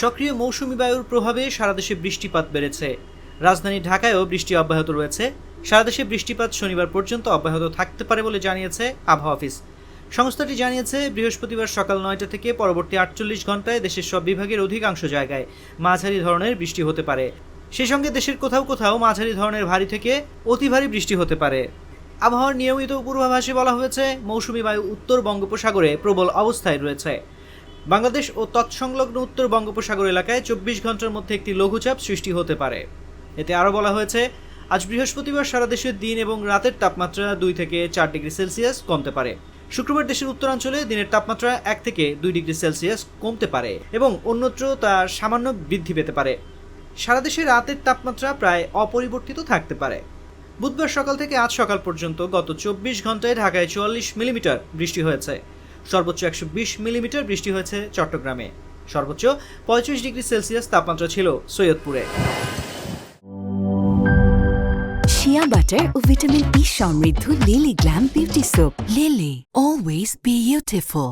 সক্রিয় মৌসুমি বায়ুর প্রভাবে সারা দেশে বৃষ্টিপাত বেড়েছে। রাজধানী ঢাকায়ও বৃষ্টি অব্যাহত রয়েছে। সারা দেশে বৃষ্টিপাত শনিবার পর্যন্ত অব্যাহত থাকতে পারে বলে জানিয়েছে আবহাওয়া অফিস। সংস্থাটি জানিয়েছে, বৃহস্পতিবার সকাল নয়টা থেকে পরবর্তী আটচল্লিশ ঘন্টায় দেশের সব বিভাগের অধিকাংশ জায়গায় মাঝারি ধরনের বৃষ্টি হতে পারে। সেই সঙ্গে দেশের কোথাও কোথাও মাঝারি ধরনের ভারী থেকে অতি ভারী বৃষ্টি হতে পারে। আবহাওয়ার নিয়মিত পূর্বাভাসে বলা হয়েছে, মৌসুমি বায়ু উত্তর বঙ্গোপসাগরে প্রবল অবস্থায় রয়েছে। বাংলাদেশ ও তৎসংলগ্ন উত্তর বঙ্গোপসাগর এলাকায় চব্বিশ ঘণ্টার মধ্যে একটি লঘুচাপ সৃষ্টি হতে পারে। এতে আরও বলা হয়েছে, আজ বৃহস্পতিবার সারা দেশের দিন এবং রাতের তাপমাত্রা দুই থেকে চার ডিগ্রি সেলসিয়াস কমতে পারে। শুক্রবার দেশের উত্তরাঞ্চলে দিনের তাপমাত্রা এক থেকে দুই ডিগ্রি সেলসিয়াস কমতে পারে এবং অন্যত্র তা সামান্য বৃদ্ধি পেতে পারে। সারা দেশে রাতের তাপমাত্রা প্রায় অপরিবর্তিত থাকতে পারে। বুধবার সকাল থেকে আজ সকাল পর্যন্ত গত চব্বিশ ঘন্টায় ঢাকায় চুয়াল্লিশ মিলিমিটার বৃষ্টি হয়েছে। সর্বোচ্চ একশো বিশ মিলিমিটার বৃষ্টি হয়েছে চট্টগ্রামে। সর্বোচ্চ পঁয়ত্রিশ ডিগ্রি সেলসিয়াস তাপমাত্রা ছিল সৈয়দপুরে। শিয়া বাটার ও ভিটামিন ই সমৃদ্ধ Lily glam beauty soap Lily always beautiful